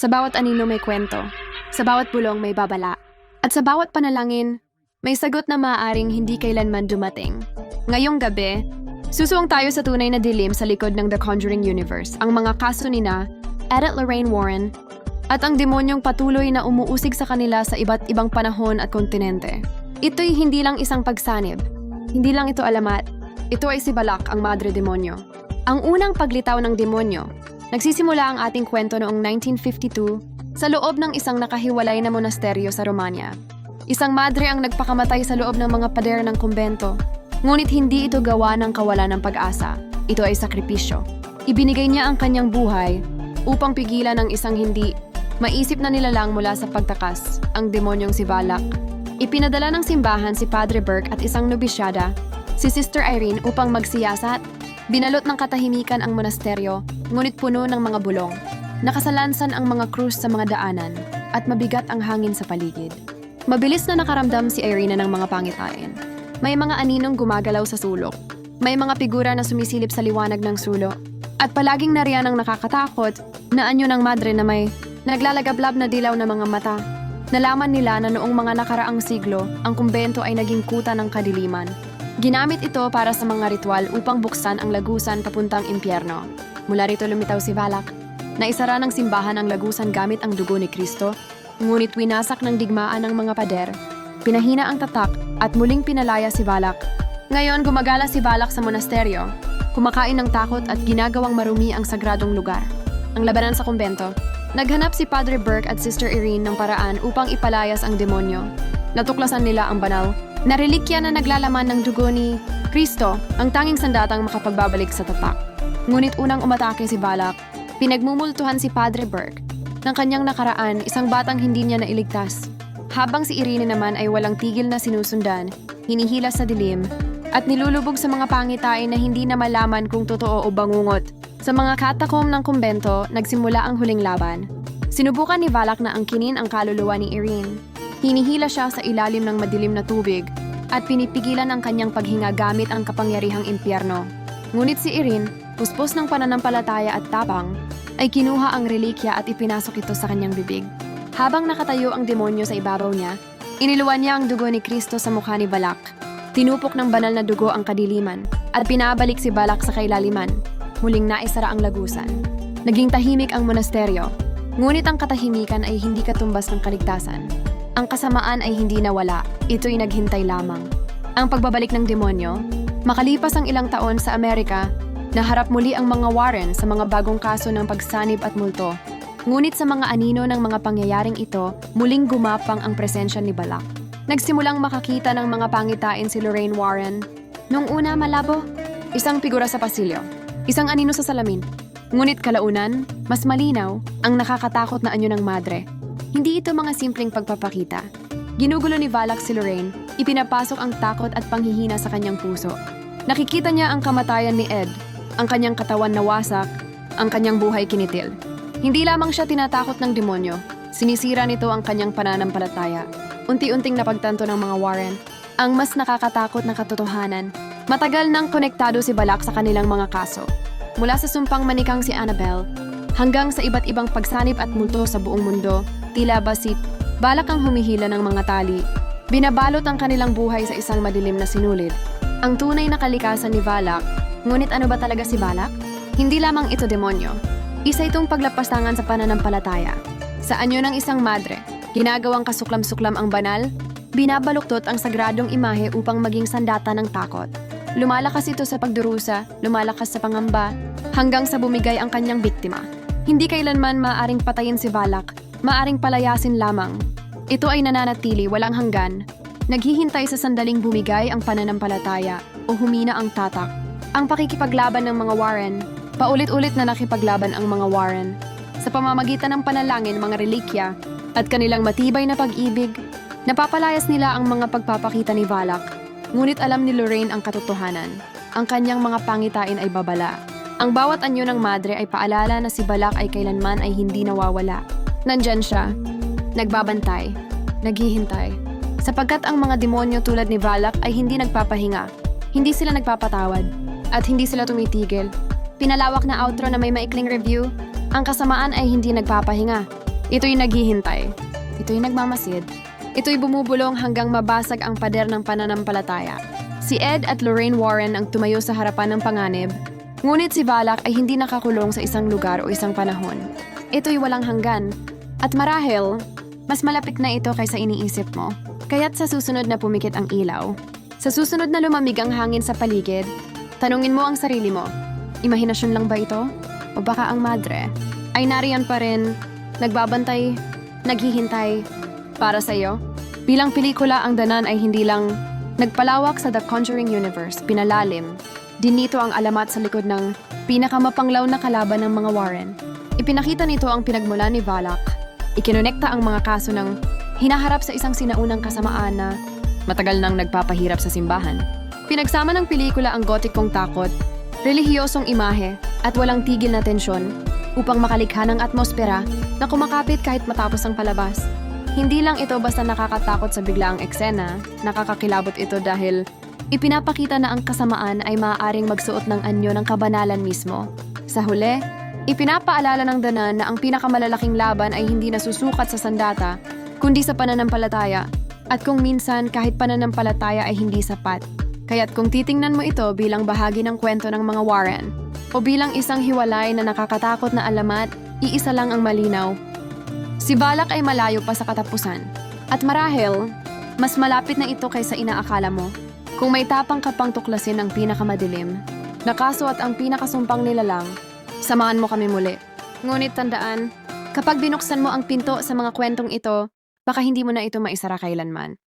Sa bawat anino may kwento. Sa bawat bulong may babala. At sa bawat panalangin, may sagot na maaaring hindi kailanman dumating. Ngayong gabi, susuwang tayo sa tunay na dilim sa likod ng The Conjuring Universe, ang mga kaso ni na Edith Lorraine Warren at ang demonyong patuloy na umuusig sa kanila sa iba't ibang panahon at kontinente. Ito'y hindi lang isang pagsanib. Hindi lang ito alamat. Ito ay si Balak, ang madre demonyo. Ang unang paglitaw ng demonyo, nagsisimula ang ating kwento noong 1952 sa loob ng isang nakahiwalay na monasteryo sa Romania. Isang madre ang nagpakamatay sa loob ng mga pader ng kumbento. Ngunit hindi ito gawa ng kawalan ng pag-asa. Ito ay sakripisyo. Ibinigay niya ang kanyang buhay upang pigilan ang isang hindi maisip na nilalang mula sa pagtakas, ang demonyong si Balak. Ipinadala ng simbahan si Padre Burke at isang nobisyada, si Sister Irene upang magsiyasat. Binalot ng katahimikan ang monasteryo, ngunit puno ng mga bulong. Nakasalansan ang mga krus sa mga daanan at mabigat ang hangin sa paligid. Mabilis na nakaramdam si Irina ng mga pangitain. May mga aninong gumagalaw sa sulok. May mga figura na sumisilip sa liwanag ng sulo. At palaging nariyan ang nakakatakot na anyo ng madre na may naglalagablab na dilaw na mga mata. Nalaman nila na noong mga nakaraang siglo, ang kumbento ay naging kuta ng kadiliman. Ginamit ito para sa mga ritual upang buksan ang lagusan papuntang impyerno. Mula rito lumitaw si Balak. Naisara ng simbahan ang lagusan gamit ang dugo ni Kristo, ngunit winasak ng digmaan ng mga pader. Pinahina ang tatak at muling pinalaya si Balak. Ngayon gumagala si Balak sa monasteryo, kumakain ng takot at ginagawang marumi ang sagradong lugar. Ang labanan sa kumbento, naghanap si Padre Burke at Sister Irene ng paraan upang ipalayas ang demonyo. Natuklasan nila ang banal na relikya na naglalaman ng dugo ni Kristo, ang tanging sandatang makapagbabalik sa tatak. Ngunit unang umatake si Balak, pinagmumultuhan si Padre Burke ng kanyang nakaraan isang batang hindi niya nailigtas. Habang si Irene naman ay walang tigil na sinusundan, hinihila sa dilim, at nilulubog sa mga pangitain na hindi na malaman kung totoo o bangungot. Sa mga katakom ng kumbento, nagsimula ang huling laban. Sinubukan ni Valak na angkinin ang kaluluwa ni Irene. Hinihila siya sa ilalim ng madilim na tubig at pinipigilan ang kanyang paghinga gamit ang kapangyarihang impyerno. Ngunit si Irene, puspos ng pananampalataya at tapang, ay kinuha ang relikya at ipinasok ito sa kanyang bibig. Habang nakatayo ang demonyo sa ibabaw niya, iniluwan niya ang dugo ni Kristo sa mukha ni Balak. Tinupok ng banal na dugo ang kadiliman at pinabalik si Balak sa kailaliman. Muling naisara ang lagusan. Naging tahimik ang monasteryo, ngunit ang katahimikan ay hindi katumbas ng kaligtasan. Ang kasamaan ay hindi nawala, ito'y naghintay lamang. Ang pagbabalik ng demonyo, makalipas ang ilang taon sa Amerika, naharap muli ang mga Warren sa mga bagong kaso ng pagsanib at multo. Ngunit sa mga anino ng mga pangyayaring ito, muling gumapang ang presensya ni Balak. Nagsimulang makakita ng mga pangitain si Lorraine Warren. Nung una malabo, isang figura sa pasilyo, isang anino sa salamin. Ngunit kalaunan, mas malinaw, ang nakakatakot na anyo ng madre. Hindi ito mga simpleng pagpapakita. Ginugulo ni Balak si Lorraine, ipinapasok ang takot at panghihina sa kanyang puso. Nakikita niya ang kamatayan ni Ed, ang kanyang katawan na wasak, ang kanyang buhay kinitil. Hindi lamang siya tinatakot ng demonyo, sinisira nito ang kanyang pananampalataya. Unti-unting napagtanto ng mga Warren ang mas nakakatakot na katotohanan. Matagal nang konektado si Balak sa kanilang mga kaso. Mula sa sumpang manikang si Annabelle, hanggang sa iba't ibang pagsanib at multo sa buong mundo, tila ba si Balak ang humihila ng mga tali. Binabalot ang kanilang buhay sa isang madilim na sinulid. Ang tunay na kalikasan ni Balak, ngunit ano ba talaga si Balak? Hindi lamang ito demonyo, isa itong paglapastangan sa pananampalataya. Sa anyo ng isang madre, ginagawang kasuklam-suklam ang banal, binabaluktot ang sagradong imahe upang maging sandata ng takot. Lumalakas ito sa pagdurusa, lumalakas sa pangamba, hanggang sa bumigay ang kanyang biktima. Hindi kailanman maaring patayin si Balak, maaring palayasin lamang. Ito ay nananatili walang hanggan. Naghihintay sa sandaling bumigay ang pananampalataya o humina ang tatak. Ang pakikipaglaban ng mga Warren Paulit-ulit na nakipaglaban ang mga Warren sa pamamagitan ng panalangin mga relikya at kanilang matibay na pag-ibig, napapalayas nila ang mga pagpapakita ni Valak. Ngunit alam ni Lorraine ang katotohanan. Ang kanyang mga pangitain ay babala. Ang bawat anyo ng madre ay paalala na si Balak ay kailanman ay hindi nawawala. Nandyan siya, nagbabantay, naghihintay. Sapagkat ang mga demonyo tulad ni Valak ay hindi nagpapahinga, hindi sila nagpapatawad, at hindi sila tumitigil pinalawak na outro na may maikling review, ang kasamaan ay hindi nagpapahinga. Ito'y naghihintay. Ito'y nagmamasid. Ito'y bumubulong hanggang mabasag ang pader ng pananampalataya. Si Ed at Lorraine Warren ang tumayo sa harapan ng panganib, ngunit si Balak ay hindi nakakulong sa isang lugar o isang panahon. Ito'y walang hanggan. At marahil, mas malapit na ito kaysa iniisip mo. Kaya't sa susunod na pumikit ang ilaw, sa susunod na lumamig ang hangin sa paligid, tanungin mo ang sarili mo, imahinasyon lang ba ito? O baka ang madre ay nariyan pa rin, nagbabantay, naghihintay, para sa iyo? Bilang pelikula, ang danan ay hindi lang nagpalawak sa The Conjuring Universe, pinalalim. Dinito ang alamat sa likod ng pinakamapanglaw na kalaban ng mga Warren. Ipinakita nito ang pinagmula ni Valak. Ikinonekta ang mga kaso ng hinaharap sa isang sinaunang kasamaan na matagal nang nagpapahirap sa simbahan. Pinagsama ng pelikula ang gotikong takot, relihiyosong imahe at walang tigil na tensyon upang makalikha ng atmosfera na kumakapit kahit matapos ang palabas. Hindi lang ito basta nakakatakot sa biglaang eksena, nakakakilabot ito dahil ipinapakita na ang kasamaan ay maaaring magsuot ng anyo ng kabanalan mismo. Sa huli, ipinapaalala ng danan na ang pinakamalalaking laban ay hindi nasusukat sa sandata, kundi sa pananampalataya. At kung minsan kahit pananampalataya ay hindi sapat. Kaya't kung titingnan mo ito bilang bahagi ng kwento ng mga Warren, o bilang isang hiwalay na nakakatakot na alamat, iisa lang ang malinaw. Si Balak ay malayo pa sa katapusan. At marahil, mas malapit na ito kaysa inaakala mo. Kung may tapang ka pang tuklasin ang pinakamadilim, na kaso at ang pinakasumpang nilalang, samahan mo kami muli. Ngunit tandaan, kapag binuksan mo ang pinto sa mga kwentong ito, baka hindi mo na ito maisara kailanman.